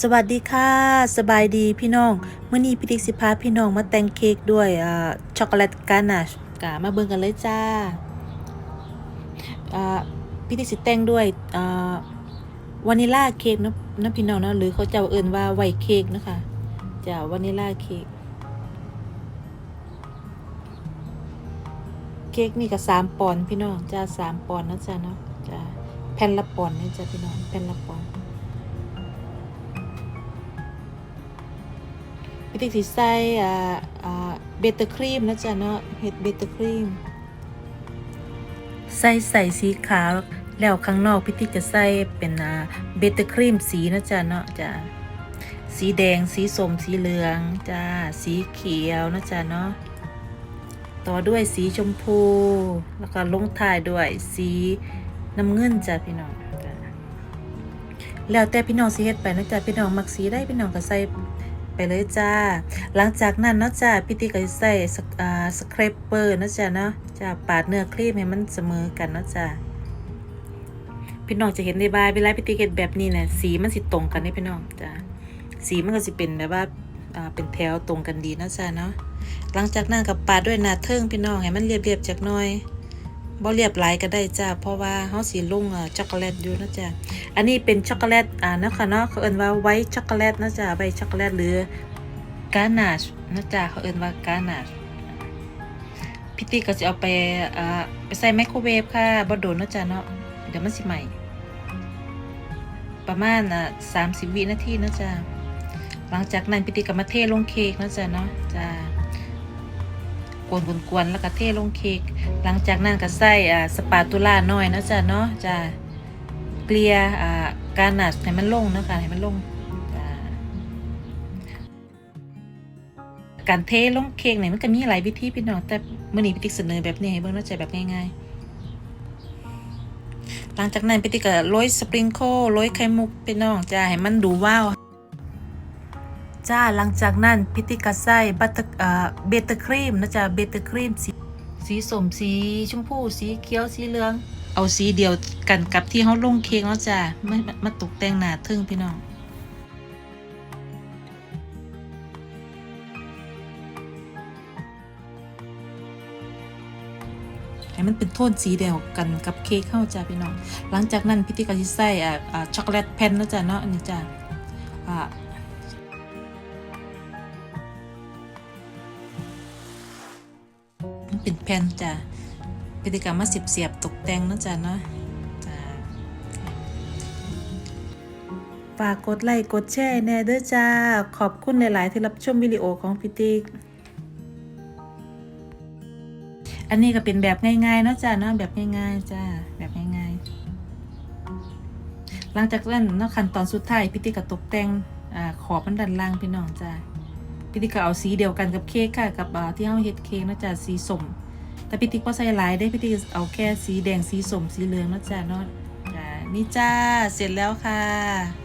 สวัสดีค่ะ สบายดีพี่น้องเมื่อนี้พี่ติ๊กสิพาพี่น้องมาแต่งเค้กด้วยช็อกโกแลตกานาชกามาเบิ่งกันเลยจ้าพี่ติ๊กสิแต่งด้วยวานิลลาเค้กนะนะพี่น้องนะหรือเขาจ้าเอิ่นว่าไวเค้กนะคะจ้าวานิลลาเค้กเค้กนี่ก็สามปอนพี่น้องจ้าสามปอนนะจ้าเนาะจ้าแผ่นละปอนนี่จ้าพี่น้องแผ่นละปอน พี่ติ๊กสิใส่เบเตอร์ครีมนะจ๊ะเนาะเฮ็ดเบเตอร์ครีมใส่ใส่สีขาวแล้วข้างนอกพี่ติ๊กจะใส่เป็นเบเตอร์ครีมสีนะจ๊ะเนาะจ้ะสีแดงสีส้มสีเหลืองจ้าสีเขียวนะจ๊ะเนาะต่อด้วยสีชมพู แล้วก็ลงท้ายด้วยสีน้ำเงินจ้ะพี่น้องแล้วแต่พี่น้องสิเฮ็ดไปนะจ๊ะพี่น้องมักสีได้พี่น้องก็ใส่ ไปเลยจ้า หลังจากนั้นเนาะจ้าพี่ติ๊กก็จะใส่สครปเปอร์เนาะจ้าเนาะจ้าปาดเนื้อครีมให้มันเสมอกันเนาะจ้าพี่น้องจะเห็นในบายเวลาพี่ติ๊กเห็นแบบนี้เนี่ยสีมันสิตรงกันนี่พี่น้องจ้าสีมันก็สิเป็นแบบว่าเป็นแถวตรงกันดีเนาะจ้าเนาะหลังจากนั้นก็ปาดด้วยหนาเทิงพี่น้องให้มันเรียบๆจักหน่อย บ่เรียบหลายก็ได้จ้าเพราะว่าเฮาสิลงอ่าช็อกโกแลตอยู่นะจ้าอันนี้เป็นช็อกโกแลตอ่านะคะเนาะเขาเอิ้นว่าไวท์ช็อกโกแลตนะจ๊ะไวท์ช็อกโกแลตหรือกานาชนะจ๊ะเขาเอิ้นว่ากานาชพี่ติ๊กก็จะเอาไปอ่าไปใส่ไมโครเวฟค่ะบ่โดนนะจ๊ะเนาะเดี๋ยวมันสิใหม่ ประมาณอะ30วินาทีนะจ๊ะหลังจากนั้นพี่ติ๊กก็มาเทลงเค้กนะจ๊ะเนาะจ้า วนๆๆแล้วก็เทลงเค้กหลังจากนั้นก็ใส่อ่าสปาตูล่าน้อยนะจ๊ะเนาะจ้าเกลียอ่าการนัดให้มันลงนะคะให้มันลงอ่าการเทลงเค้กเนี่ยมันก็มีหลายวิธีพี่น้องแต่มื่อนี้พี่ติ๊กเสนอแบบนี้ให้เบิ่งน่าจะแบบง่ายๆ หลังจากนั้นพี่ติ๊กก็โรยสปริงโคลโรยไข่มุกพี่น้องจ้าให้มันดูว้าว จ้าหลังจากนั้นพี่ติ๊กก็ใส่บัตเตอร์เบเตอร์ครีมนะจ๊ะเบเตอร์ครีมสีสีสมสีชมพูสีเขียวสีเหลือง เอาสีเดียวกันกับที่เขาลงเค้กแล้วจ้ะไม่มามาตกแต่งหน้าทึ่งพี่น้องให้มันเป็นโทนสีเดียวกันกับเค้กเข้าจ้ะพี่น้อง หลังจากนั้นพี่ติ๊กก็จะใส่อ่าอ่ช็อกโกแลตแผ่นแล้วจ้ะเนาะอันนี้จ้ะ เป็นแผ่นจ้ะพี่ติ๊กก็มาเสียบตกแต่งแล้วจ้ะเนาะฝากกดไลค์กดแชร์แน่เด้อจ้า ขอบคุณหลาย ๆ ที่รับชมวิดีโอของพี่ติ๊กอันนี้ก็เป็นแบบง่ายๆเนาะจ้าเนาะแบบง่ายๆจ้าแบบง่ายๆ หลังจากนั้นเนาะขั้นตอนสุดท้ายพี่ติ๊กก็ตกแต่งอขอบมันด้านล่างพี่น้องจ้า พี่ติ๊กก็เอาสีเดียวกันกับเค้กค่ะกับที่เฮาเฮ็ดเค้กนะจ๊ะสีส้มแต่พี่ติ๊กบ่ใส่หลายได้พี่ติ๊กเอาแค่สีแดงสีส้มสีเหลืองนะจ๊ะเนาะจ้านี่จ้าเสร็จแล้วค่ะ